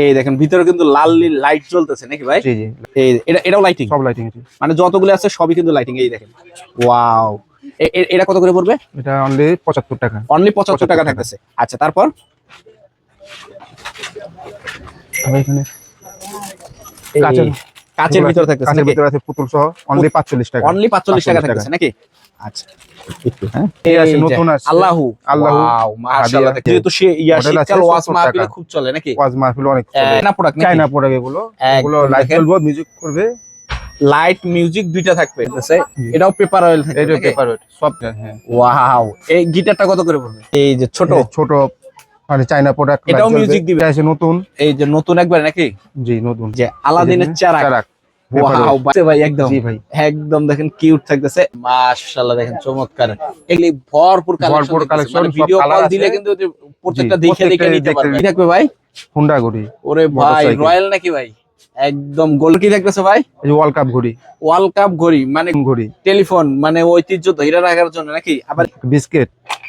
এই দেখেন ভিতরে কিন্তু লাল লাইট জ্বলতেছে নাকি ভাই? জি জি। এই এটা এটাও লাইটিং সব লাইটিং আছে মানে যতগুলো আছে সবই কিন্তু লাইটিং এই দেখেন। ওয়াও এটা কত করে পড়বে? এটা অনলি পঁচাত্তর টাকা। অনলি পঁচাত্তর টাকা 75 টাকা। থাকতেছে। আচ্ছা তারপর? আমি এখানে কাচের- কাচের ভিতরে থাকতেছে কাছের ভিতরে আছে পুতুল সহ অনলি পাঁচচল্লিশ টাকা। অনলি পাঁচচল্লিশ টাকা থাকতেছে নাকি? আচ্ছা। একটু হ্যাঁ? এই আছে যে, নতুন আছে আল্লাহু। আল্লাহু, ওয়াও মাশাআল্লাহ যেহেতু সে ইয়া শীতকাল ওয়াজ 70 খুব চলে নাকি? ওয়াজ মাহফিল অনেক চলে। চায়না প্রোডাক্ট চায়না প্রোডাক্ট এগুলো। এগুলো লাইট দেখেন। মিউজিক করবে। লাইট মিউজিক দুইটা থাকবে এটাও পেপার অয়েল থাকবে পেপার সব হ্যাঁ ওয়াও এই গিটারটা কত করে পড়বে? এই যে ছোট। ছোট। মানে প্রোডাক্ট এটাও মিউজিক দিবে? আছে নতুন। এই যে নতুন একবার নাকি? জি নতুন। যে আলাদিনের চারাক। চারাক। ভাই একদম। জি ভাই। একদম দেখেন কিউট থাকতেছে। মাশাআল্লাহ দেখেন চমৎকার। এগুলি ভরপুর ভিডিও কল দিলে কিন্তু প্রত্যেকটা জি, দেখে দেখে নিতে পারবে। কি ভাই? হুন্ডা গড়ি ওরে ভাই। রয়্যাল নাকি ভাই? একদম গোল কি থাকতেছে ভাই? ওয়ার্ল্ড কাপ ঘড়ি। ওয়ার্ল্ড কাপ ঘড়ি মানে ঘড়ি। টেলিফোন মানে ঐতিহ্য ধরে রাখার জন্য নাকি? আবার বিস্কিট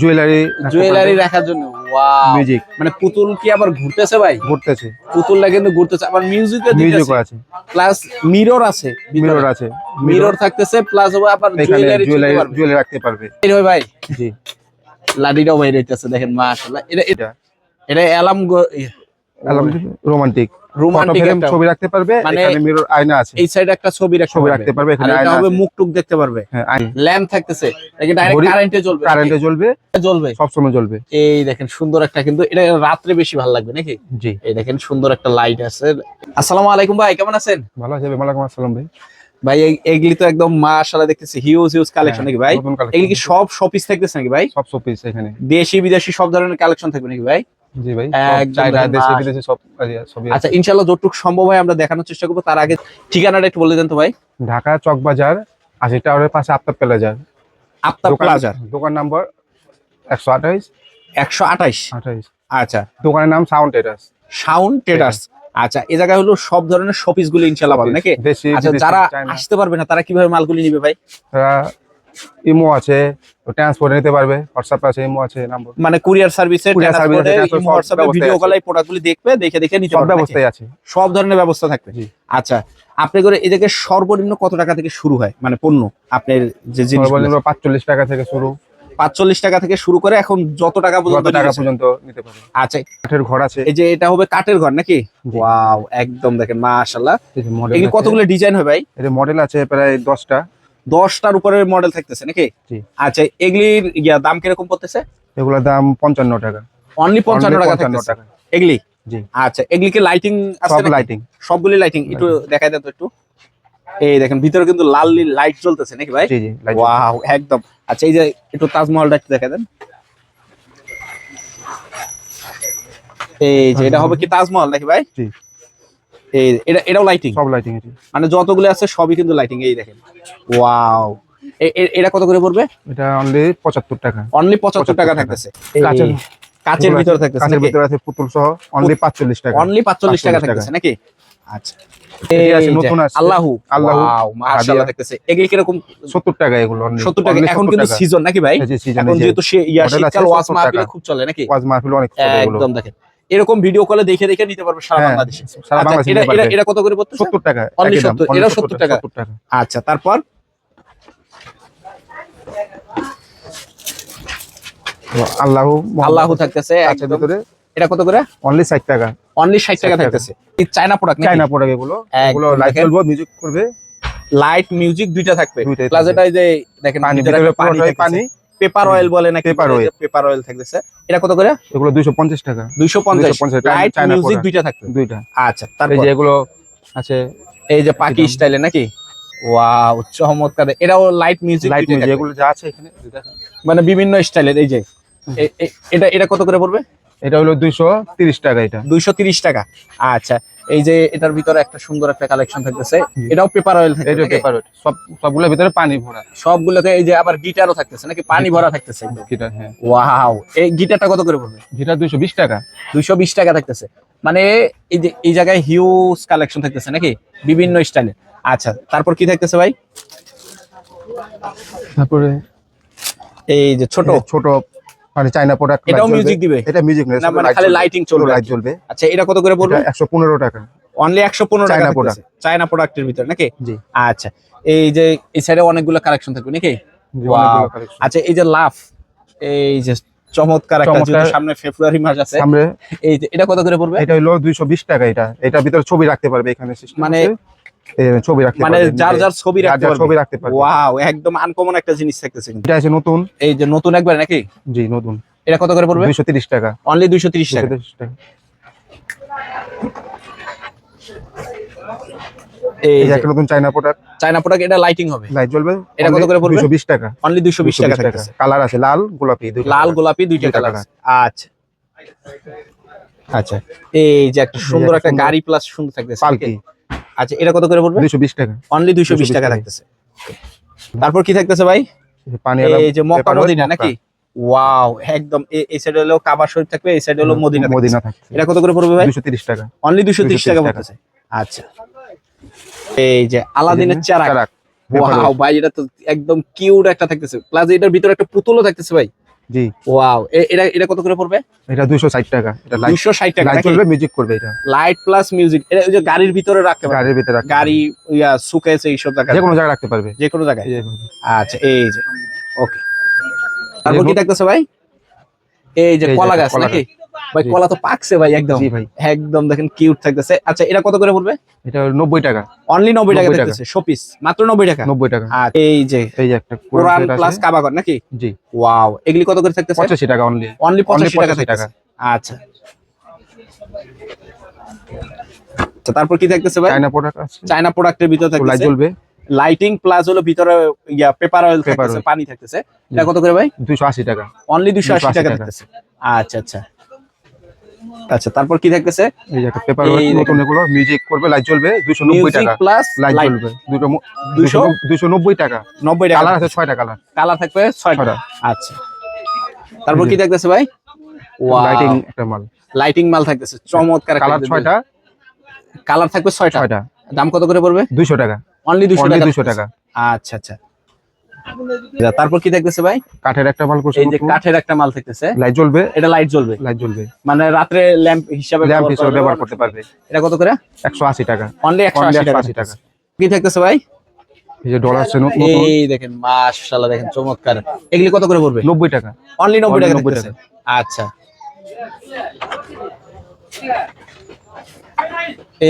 জুয়েলারি জুয়েলারি রাখার জন্য ওয়াও মিউজিক মানে পুতুল কি আবার ঘুরতেছে ভাই? ঘুরতেছে। পুতুলটা কিন্তু ঘুরতেছে আবার মিউজিকও আছে। প্লাস মিরর আছে মিরর আছে। মিরর থাকতেছে প্লাস আবার জুয়েলারি রাখতে পারবে। ভাই। জি। লাডিটাও বাইরে হইতেছে দেখেন মাশাআল্লাহ। এটা এটা অ্যালাম রোমান্টিক রোমান্টিক ছবি রাখতে পারবে মানে- এখানে মিরর আয়না আছে। এই সাইডে একটা ছবি ছবি রাখতে পারবে এখানে আয়না হবে মুখ টুক দেখতে পারবে। হ্যাঁ ল্যাম্প থাকতেছে। এটা ডাইরেক্ট কারেন্টে জ্বলবে কারেন্টে জ্বলবে জ্বলবে সব সময় জ্বলবে এই দেখেন সুন্দর একটা কিন্তু এটা রাত্রে বেশি ভালো লাগবে নাকি? জি। এই দেখেন সুন্দর একটা লাইট আছে। আসসালামু আলাইকুম ভাই কেমন আছেন? ভালো আছে ওয়ালাইকুম আসসালাম ভাই। ভাই এগুলি তো একদম মাশাআল্লাহ দেখতেছি হিউজ হিউজ কালেকশন নাকি ভাই। এগুলি কি সব শপিস থাকতেছে নাকি ভাই? সব শপিস এখানে। দেশি বিদেশি সব ধরনের কালেকশন থাকবে নাকি ভাই? জি ভাই একদম দেশে বিদেশে সব সবই আচ্ছা ইনশাআল্লাহ যতটুকু সম্ভব হয় আমরা দেখানোর চেষ্টা করব। তার আগে ঠিকানাটা একটু বলে দেন তো ভাই। ঢাকা চক বাজার আশি টাওয়ারের পাশে আফতাব প্লাজার। আফতাব দোকান- প্লাজা দোকান নাম্বার একশো আঠাইশ। একশো আঠাইশ? আঠাইশ। আচ্ছা। দোকানের নাম সাউন্ড টেরাস সাউন্ড ট্রেডার্স। আচ্ছা এই জায়গায় হলো সব ধরনের শপিসগুলো ইনশাআল্লাহ পাবে নাকি? আচ্ছা যারা আসতে পারবে না তারা কীভাবে মালগুলি নিবে ভাই? ইমো আছে ট্রান্সপোর্ট নিতে পারবে হোয়াটসঅ্যাপ আছে ইমো আছে নাম্বার মানে কুরিয়ার সার্ভিসে সব হোয়াটসঅ্যাপে ভিডিও। কলে প্রোডাক্টগুলি দেখবে দেখে দেখে নিতে পারবে নাকি? ব্যবস্থায় আছে। সব ধরনের ব্যবস্থা থাকবে। আচ্ছা আপনি করে এই জায়গায় সর্বনিম্ন কত টাকা থেকে শুরু হয়? মানে পণ্য আপনার যে জিনিস সর্বনিম্ন পাঁচচল্লিশ টাকা থেকে শুরু। পাঁচচল্লিশ টাকা থেকে শুরু করে এখন যত টাকা পর্যন্ত টাকা পর্যন্ত নিতে পারবে। আচ্ছা কাঠের ঘর আছে। এই যে এটা হবে কাঠের ঘর নাকি। ওয়াও একদম দেখেন মাশাআল্লাহ। এই কতগুলো ডিজাইন হবে ভাই? এই যে মডেল আছে প্রায় দশটা। দশটার উপরে মডেল থাকতেছে নাকি? আচ্ছা এগুলির ইয়া দাম কীরকম পড়তেছে? এগুলোর দাম পঞ্চান্ন টাকা। অনলি পঞ্চান্ন টাকা টাকা। এগুলি? আচ্ছা এগুলি কি লাইটিং সব? লাইটিং সবগুলি লাইটিং একটু দেখাই দেন তো একটু। এই দেখেন ভিতরে কিন্তু লাল লাইট জ্বলতেছে নাকি ভাই? ওয়াও একদম। আচ্ছা এই যে একটু তাজমহলটা একটু দেখা দেন। এই যে এটা হবে কি তাজমহল নাকি ভাই? এই এটা এটাও লাইটিং সব লাইটিং মানে যতগুলো আছে সবই কিন্তু লাইটিং এই দেখেন। ওয়াও এটা কত করে পড়বে? এটা অনলি পঁচাত্তর টাকা। অনলি পঁচাত্তর টাকা 75 টাকা। থাকতেছে কাচের কাচের ভিতরে থাকতেছে কাছের ভিতরে আছে পুতুল সহ অনলি পাঁচচল্লিশ টাকা। অনলি পাঁচচল্লিশ 45 টাকা। থাকতেছে নাকি? আচ্ছা। এই আছে, নতুন আসছে। আল্লাহু। আল্লাহু, ওয়াও মাশাআল্লাহ হাদিয়া। দেখতেছে এগুলি কীরকম? সত্তর টাকা এগুলো only। সত্তর টাকা। এখন কিন্তু সিজন নাকি ভাই? এখন যেহেতু সে ইয়া শীতকাল ওয়াজ 70 খুব চলে নাকি? ওয়াজ মাহফিল অনেক চলে এগুলো। একদম দেখেন। এরকম ভিডিও কলে দেখে দেখে নিতে পারবে সারা হ্যাঁ, বাংলাদেশে। আচ্ছা, এটা এটা কত করে পড়তেছে সত্তর টাকা Only একই দাম, 70, only এটাও 70 70 টাকা। আচ্ছা তারপর? আল্লাহু আল্লাহু থাকতেছে ভিতরে? এটা কত করে? অনলি ষাট টাকা। অনলি ষাট টাকা 60 টাকা। থাকতেছে। এই চায়না প্রোডাক্ট চাইনা প্রোডাক্ট এগুলো। এগুলো লাইট। মিউজিক করবে। লাইট মিউজিক দুইটা থাকবে। দুইটাই প্লাস এটা এই যে দেখেন পানি পানি। পেপার অয়েল বলে নাকি Paper oil। পেপার অয়েল থাকতেছে। এটা কত করে? এগুলো দুইশো পঞ্চাশ টাকা। দুইশো পঞ্চাশ। 250 লাইট মিউজিক দুইটা থাকবে? দুইটা। আচ্ছা এই যে এগুলো আছে। এই যে পাকি। স্টাইলে নাকি? ওয়াও চমৎকার। এটাও লাইট মিউজিক লাইট মিউজিক এগুলো যা আছে এখানে মানে বিভিন্ন স্টাইলের এই যে। এটা এটা কত করে পড়বে? এটা হলো দুইশো তিরিশ টাকা এটা। দুইশো তিরিশ টাকা। আচ্ছা এই যে এটার ভিতরে একটা সুন্দর একটা কালেকশন থাকতেছে। এটাও পেপার অয়েল থাকে এটা পেপার সব সবগুলোর ভিতরে পানি ভরা। সবগুলোতে এই যে আবার গিটারও থাকতেছে নাকি? পানি ভরা থাকতেছে গিটার হ্যাঁ। ওয়াও! এই গিটারটা কত করে পড়বে? গিটার দুইশো বিশ টাকা। দুইশো বিশ টাকা থাকতেছে। মানে এই যে এই জায়গায় হিউজ কালেকশন থাকতেছে নাকি? বিভিন্ন স্টাইলে আচ্ছা তারপর কি থাকতেছে ভাই? তারপরে এই যে ছোট। ছোট মানে চাইনা প্রোডাক্ট এটাও মিউজিক দিবে? এটা মিউজিক না মানে খালি lighting চলবে লাইট জ্বলবে। আচ্ছা এটা কত করে একশো পনেরো টাকা। অনলি একশো পনেরো টাকা চায়না থাকতেছে। চায়না প্রোডাক্টের ভিতর নাকি? জি। আচ্ছা এই যে এই সাইডে অনেকগুলো কালেকশন থাকবে নাকি। আচ্ছা এই যে লাভ এই যে চমৎকার একটা। সামনে ফেব্রুয়ারি মাস আছে সামনে। এই যে এটা কত করে পড়বে? এটা হলো দুইশো বিশ টাকা এটা। এটার ভিতরে ছবি রাখতে পারবে এখানে মানে ছবি রাখতে মানে যার যার ছবি রাখতে পারবে। ছবি রাখতে পারবে। ওয়াও একদম আনকমন একটা জিনিস থাকতেছে এটা আছে নতুন। এই যে নতুন একবার নাকি? জি নতুন। এটা কত করে পড়বে? দুইশো তিরিশ টাকা। অনলি দুইশো তিরিশ টাকা। 230 টাকা। এই যে একটা নতুন চাইনা প্রোডাক্ট চায়না প্রোডাক্ট এটা লাইটিং হবে। লাইট জ্বলবে। এটা কত করে পড়বে? দুইশো বিশ টাকা। অনলি দুইশো বিশ টাকা থাকতেছে। কালার আছে লাল গোলাপি দুইটা লাল গোলাপি দুইটা কালার colour। আচ্ছা। আচ্ছা। এই যে একটা সুন্দর একটা একটা গাড়ি প্লাস সুন্দর থাকতেছে। পালকি। আচ্ছা এটা কত করে পড়বে? দুইশো বিশ টাকা। অনলি দুইশো বিশ 220 টাকা। থাকতেছে। তারপর কি থাকতেছে ভাই? পানি এই যে মক্কা মদিনা নাকি? ওয়াও একদম। এই সাইডে হলো কাবা শরীফ থাকবে এই সাইডে হলো মদিনা মদিনা থাকছে এটা কত করে পড়বে ভাই? দুইশো তিরিশ টাকা। অনলি দুইশো তিরিশ 230 টাকা। পড়তেছে। আচ্ছা। এই যে আলাদিনের চারাক। ওয়াও ভাই এটা তো একদম কিউট একটা থাকতেছে। প্লাস এটার ভিতরে একটা পুতুলও থাকতেছে ভাই। জি। ওয়াও এটা এটা কত করে পড়বে? এটা দুইশো ষাট টাকা। এটা লাইট দুইশো ষাট টাকা লাইট চলবে মিউজিক করবে এটা। লাইট প্লাস মিউজিক এটা ওই যে গাড়ির ভিতরে রাখতে পারবে। গাড়ির ভিতরে রাখতে গাড়ি ইয়া সুকেস এইসব জায়গায় যে কোনো জায়গায় রাখতে পারবে। যে কোনো জায়গায়। আচ্ছা এই যে। ওকে তারপর কি থাকতেছে ভাই? এই যে কলা গাছ। নাকি? ভাই কলা তো পাকছে ভাই একদম। জি ভাই। একদম দেখেন কিউট থাকতেছে। আচ্ছা এটা কত করে পড়বে? এটা হলো নব্বই টাকা। অনলি নব্বই টাকা 90 টাকা। থাকতেছে শোপিস মাত্র নব্বই টাকা? নব্বই টাকা। আর এই যে এই যে একটা কোরআন। প্লাস কাবাগর নাকি? জি। ওয়াও এগুলি কত করে থাকতেছে? পঁচাশি টাকা অনলি অনলি পঁচাশি টাকা 85 আচ্ছা। আচ্ছা, তারপর কি থাকতেছে ভাই? চাইনা প্রোডাক্ট আছে। চায়না প্রোডাক্টের ভিতরে লাইট জ্বলবে। লাইটিং প্লাস হলো ভিতরে ইয়া পেপার অয়েল থাকতেছে পানি থাকতেছে। এটা কত করে ভাই? দুইশো আশি টাকা। অনলি দুশো আশি 280 টাকা টাকা। থাকতেছে। আচ্ছা আচ্ছা। আচ্ছা তারপর কি থাকতেছে? এই যে একটা পেপার নতুন এগুলো মিউজিক করবে লাইট জ্বলবে দুইশো নব্বই মিউজিক টাকা। প্লাস লাইট জ্বলবে দুটো দুইশো দুইশো নব্বই টাকা। নব্বই টাকা। কালার আছে ছয়টা কালার কালার থাকবে ছয়টা। ছয়টা। আচ্ছা। তারপর কি থাকতেছে ভাই? লাইটিং লাইটিং একটা মাল। লাইটিং মাল থাকতেছে চমৎকার কালার ছয়টা। কালার থাকবে ছয়টা? ছয়টা। দাম কত করে পড়বে? দুইশো টাকা। অনলি দুশো অনলি টাকা দুইশো থাকতেছে। টাকা। আচ্ছা আচ্ছা, তারপর কি থাকতেছে ভাই? কাঠের একটা মাল করছে এই যে কাঠের একটা মাল থাকতেছে লাইট জ্বলবে? এটা লাইট জ্বলবে। লাইট জ্বলবে। মানে রাত্রে ল্যাম্প হিসাবে ল্যাম্প হিসেবে ব্যবহার করতে পারবে। এটা কত করে? একশো আশি টাকা। অনলি একশো Only আশি টাকা 180 টাকা। কি থাকতেছে ভাই? এই যে ডলার নতুন এই দেখেন মাশাআল্লাহ দেখেন চমৎকার। এগুলি কত করে পড়বে? নব্বই টাকা। অনলি নব্বই Only টাকা 90 থাকতেছে আচ্ছা।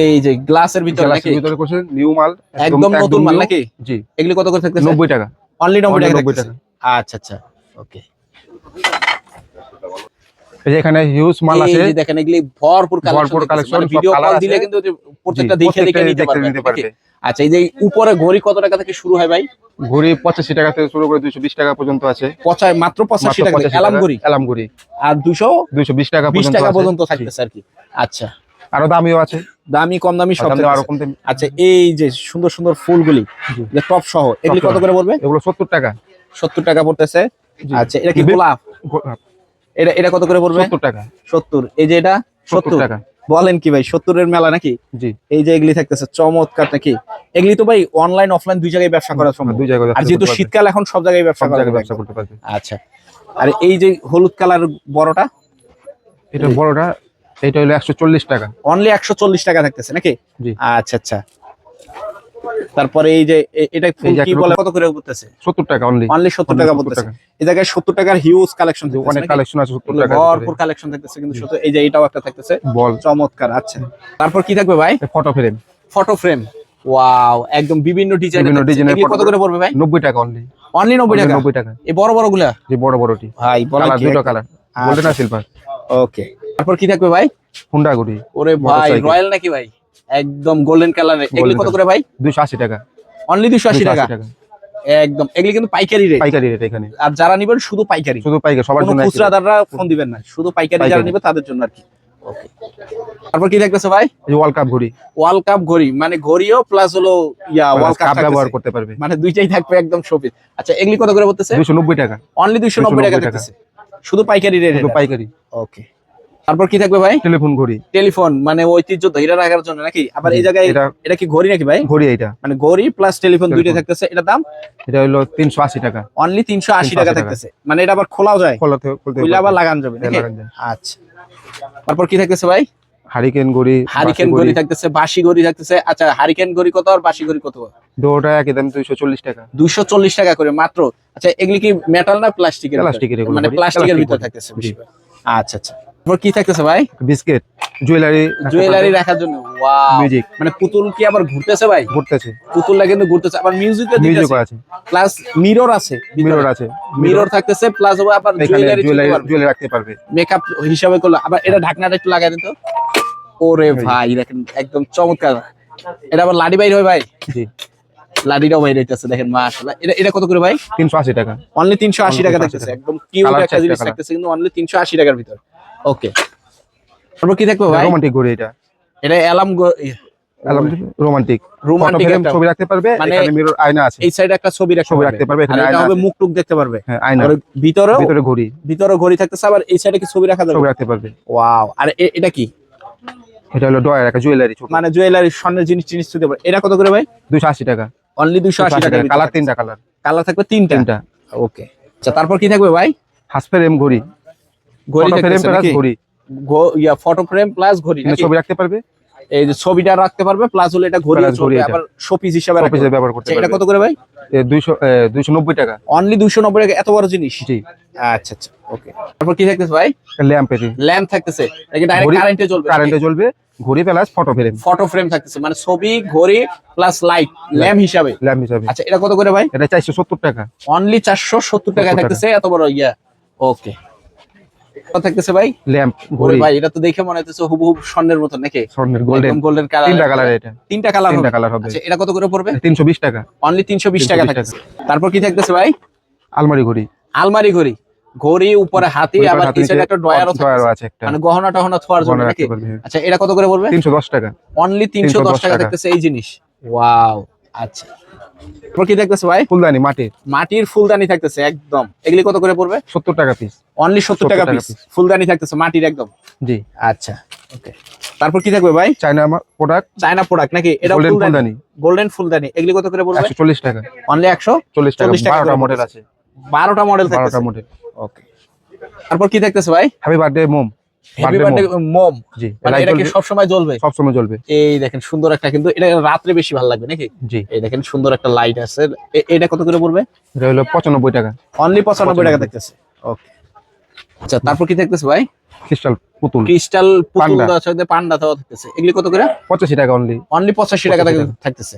এই যে গ্লাসের ভিতরে নাকি? ভিতরে করছে নিউ মাল একদম নতুন মাল নাকি? জি। এগুলি কত করে থাকতেছে? নব্বই টাকা। অনলি নব্বই টাকা আচ্ছা আচ্ছা। ওকে এই যে এখানে হিউজ মাল আছে। এই দেখেন এগুলি ভরপুর ভরপুর কালেকশন ভিডিও কল দিলে কিন্তু প্রত্যেকটা দেখে দেখে নিতে? পারবে আচ্ছা এই যে উপরে ঘড়ি কত টাকা থেকে শুরু হয় ভাই? ঘড়ি পঁচাশি টাকা থেকে শুরু করে দুইশো বিশ টাকা পর্যন্ত আছে। পঁচায় মাত্র পঁচাশি টাকা থেকে। অ্যালার্ম ঘড়ি? অ্যালাম ঘড়ি। আর দুশো দুইশো বিশ টাকা বিশ পর্যন্ত টাকা পর্যন্ত। থাকতেছে আর কি। আচ্ছা। আরও দামিও আছে। দামি কম দামি সব আচ্ছা এই যে সুন্দর সুন্দর ফুলগুলি। যে টপ সহ এগুলি কত করে পড়বে? এগুলো সত্তর টাকা। সত্তর টাকা পড়তেছে। আচ্ছা এটা কি গোলাপ? এটা এটা কত করে পড়বে? সত্তর টাকা। সত্তর। এই যে এটা? সত্তর সত্তর। টাকা। বলেন কি ভাই সত্তরের মেলা নাকি? জি। এই যে এগুলি থাকতেছে চমৎকার নাকি? এগুলি তো ভাই অনলাইন অফলাইন দুই জায়গায় ব্যবসা করা সম্ভব। দুই জায়গায় আর যেহেতু শীতকাল এখন সব জায়গায় ব্যবসা করা ব্যবসা করতে পারবে। আচ্ছা। আর এই যে হলুদ কালার বড়টা? এটা বড়টা এটা হলো একশো চল্লিশ টাকা। অনলি একশো চল্লিশ টাকা থাকতেছে নাকি? জি। আচ্ছা আচ্ছা। তারপরে এই যে এটা ফুল কি বলে কত করে পড়তেছে? সত্তর টাকা অনলি অনলি সত্তর টাকা পড়তেছে। এই জায়গায় সত্তর টাকার হিউজ কালেকশন অনেক কালেকশন আছে সত্তর টাকা ভরপুর কালেকশন থাকতেছে কিন্তু শুধু এই যে এটাও একটা থাকতেছে। বল। চমৎকার আচ্ছা। তারপর কি থাকবে ভাই? Photo frame photo frame wow একদম বিভিন্ন ডিজাইন বিভিন্ন ডিজাইনের কত করে পড়বে ভাই? নব্বই টাকা অনলি অনলি নব্বই টাকা? নব্বই টাকা। এই বড় বড়গুলা যে বড় বড়টি। ভাই কি দুটো কালার গোল্ডেন আর সিলভার ওকে তারপর কি থাকবে ভাই? হুন্ডা গুড়ি ওরে ভাই। রয়্যাল নাকি ভাই? একদম গোল্ডেন কালার এগুলি কত করে ভাই? দুইশো আশি টাকা। অনলি দুশো আশি 280 টাকা? একদম। এগুলি কিন্তু পাইকারি রেট পাইকারি রেট এখানে। আর যারা নিবেন শুধু পাইকারি। শুধু পাইকারি সবার জন্য খুচরাদাররা ফোন দিবেন না। শুধু পাইকারি যারা। নিবে তাদের জন্য আর কি। ওকে তারপর কি থাকতেছে ভাই? ওয়ার্ল্ড কাপ ঘড়ি। ওয়ার্ল্ড কাপ ঘড়ি। মানে ঘড়িও প্লাস হলো ইয়া ওয়ার্ল্ড কাপ ব্যবহার করতে পারবে। মানে দুইটাই থাকবে একদম শোপিস আচ্ছা এগুলি কত করে দুইশো নব্বই টাকা। অনলি দুইশো নব্বই টাকা 290 টাকা। থাকতেছে। শুধু পাইকারি রেট শুধু পাইকারি। ওকে তারপর কি থাকবে ভাই? টেলিফোন ঘড়ি। টেলিফোন মানে ঐতিহ্য ধরে রাখার জন্য নাকি? আবার এই জায়গায় এটা কি ঘড়ি নাকি ভাই? ঘড়ি এটা মানে ঘড়ি প্লাস টেলিফোন দুইটা থাকতেছে এটা দাম? এটা হলো তিনশো আশি টাকা। অনলি তিনশো আশি 380 টাকা। থাকতেছে। মানে এটা আবার খোলাও যায়। খুলে আবার লাগান যাবে আচ্ছা। তারপর কি থাকতেছে ভাই? হারিকেন ঘড়ি হারিকেন ঘড়ি থাকতেছে বাসি ঘড়ি থাকতেছে। আচ্ছা হারিকেন ঘড়ি কত আর বাসি ঘড়ি কত? দুটা একই দাম দুইশো চল্লিশ টাকা। দুইশো চল্লিশ টাকা করে মাত্র। আচ্ছা এগুলি কি মেটাল না প্লাস্টিকের প্লাস্টিকের মানে প্লাস্টিকের প্লাস্টিক ভিতর থাকতেছে আচ্ছা আচ্ছা। তারপর কি থাকতেছে ভাই? বিস্কিট জুয়েলারি জুয়েলারি রাখার জন্য ওয়াও মিউজিক মানে পুতুল কি আবার ঘুরতেছে ভাই? ঘুরতেছে। পুতুলটা কিন্তু ঘুরতেছে। আবার মিউজিক মিউজিক আছে। প্লাস মিরর আছে। মিরর আছে। মিরর থাকতেছে প্লাস আবার জুয়েলারি জুয়েলারি রাখতে পারবে। মেকআপ হিসাবে করলে। আবার এটা ঢাকনাটা একটু লাগাই দিন তো। ওরে ভাই দেখেন একদম চমৎকার। এটা আবার লাডি বাইর হয় ভাই? জি। লাডিটাও বাইরে হইতেছে দেখেন মাশাআল্লাহ। এটা এটা কত করে ভাই? তিনশো আশি টাকা। অনলি তিনশো আশি টাকা 380 থাকতেছে। টাকা। একদম কিউট একটা জিনিস। থাকতেছে কিন্তু অনলি তিনশো আশি টাকার ভিতর। ওকে তারপর কি থাকবে ভাই? রোমান্টিক ঘড়ি এটা। এটা অ্যালাম রোমান্টিক রোমান্টিক ছবি রাখতে পারবে মানে এখানে মিরর আয়না আছে। এই সাইডে একটা ছবি রাখতে ছবি রাখতে পারবে, এখানে আয়না হবে মুখ টুক দেখতে পারবে। হ্যাঁ আয়না আর ভিতরেও ভিতরে ঘড়ি। ভিতরে ঘড়ি থাকতেছে আবার এই সাইডে কি ছবি রাখা যাবে? ছবি রাখতে পারবে। ওয়াও আর এটা কি? এটা হলো ডয়ার একটা জুয়েলারি মানে জুয়েলারি স্বর্ণের জিনিস জিনিস দিতে পারে এটা কত করে ভাই? দুশো আশি টাকা। অনলি দুশো আশি টাকা। কালার তিনটা কালার কালার থাকবে তিনটা? তিনটা। ওকে আচ্ছা তারপর কি থাকবে ভাই? হাসপের এম ঘড়ি। ঘড়ি। ঘড়ি ইয়া ফটো ফ্রেম প্লাস ঘড়ি? ছবি রাখতে পারবে? এই যে ছবিটা রাখতে পারবে প্লাস হলে এটা ঘড়ি ঘড়ি আবার শোপিস হিসাবে ব্যবহার করতে এটা কত করে ভাই? দুইশো দুইশো নব্বই টাকা। অনলি দুশো নব্বই টাকা এত বড় জিনিস? জি। আচ্ছা আচ্ছা ওকে তারপর কি থাকতেছে ভাই? ল্যাম্প এটি। ল্যাম্প থাকতেছে। এটা ডাইরেক্ট কারেন্টে চলবে কারেন্টে জ্বলবে ঘড়ি plus photo frame photo frame থাকতেছে। মানে ছবি ঘড়ি প্লাস লাইট ল্যাম্প হিসাবে। ল্যাম্প হিসাবে। আচ্ছা এটা কত করে ভাই? এটা চারশো সত্তর টাকা। অনলি চারশো সত্তর টাকায় 70 টাকা। থাকতেছে এত বড় ইয়া। ওকে কত থাকতেছে ভাই? ল্যাম্প ঘড়ি। ভাই এটা তো দেখে মনে হচ্ছে হুবহু স্বর্ণের মতন নাকি? স্বর্ণের গোল্ডেন গোল্ডেন কালার তিনটা কালার এটা। তিনটা কালার তিনটা কালার হবে। আচ্ছা এটা কত করে পড়বে? তিনশো বিশ টাকা। অনলি তিনশো বিশ টাকা থাকতেছে। তারপর কি থাকতেছে ভাই? আলমারি ঘড়ি। আলমারি ঘড়ি। ঘড়ি উপরে হাতি আবার পিছনে একটা ড্রয়ারও আছে একটা। মানে গহনা টহনা থোয়ার জন্য নাকি। আচ্ছা এটা কত করে পড়বে? তিনশো দশ টাকা। অনলি তিনশো দশ 310 টাকা টাকা। থাকতেছে এই জিনিস। ওয়াও আচ্ছা। তারপর কি থাকতেছে ভাই? ফুলদানি মাটির মাটির ফুলদানি থাকতেছে একদম। এগুলি কত করে পড়বে? সত্তর টাকা পিস অনলি সত্তর 70 টাকা পিস ফুলদানি থাকতেছে মাটির একদম। জি। আচ্ছা ওকে তারপর কি থাকবে ভাই? চায়না প্রোডাক্ট চায়না প্রোডাক্ট নাকি? এটা ফুলদানি। গোল্ডেন ফুলদানি। এগুলি কত করে পড়বে? একশো চল্লিশ টাকা। অনলি একশো চল্লিশ টাকা। 40 টাকা বারোটা মডেল আছে। বারোটা মডেল থাকতেছে। বারোটা মডেল ওকে তারপর কি থাকতেছে ভাই? হ্যাপি বার্থডে মোম মোম জি মানে এটা কি জ্বলবে, জ্বলবে। এই দেখেন সুন্দর একটা কিন্তু এটা বেশি ভালো লাগবে নাকি? জি। এই দেখেন সুন্দর একটা লাইট আছে। এটা কত করে পড়বে? এটা হলো পঁচানব্বই টাকা। অনলি পঁচানব্বই টাকা 95 থাকতেছে ওকে আচ্ছা তারপর কি থাকতেছে ভাই? ক্রিস্টাল পুতুল। ক্রিস্টাল পুতুল আছে পান্ডা থাকতেছে। এগুলি কত করে? পঁচাশি টাকা অনলি অনলি পঁচাশি 85 টাকা। থাকতেছে।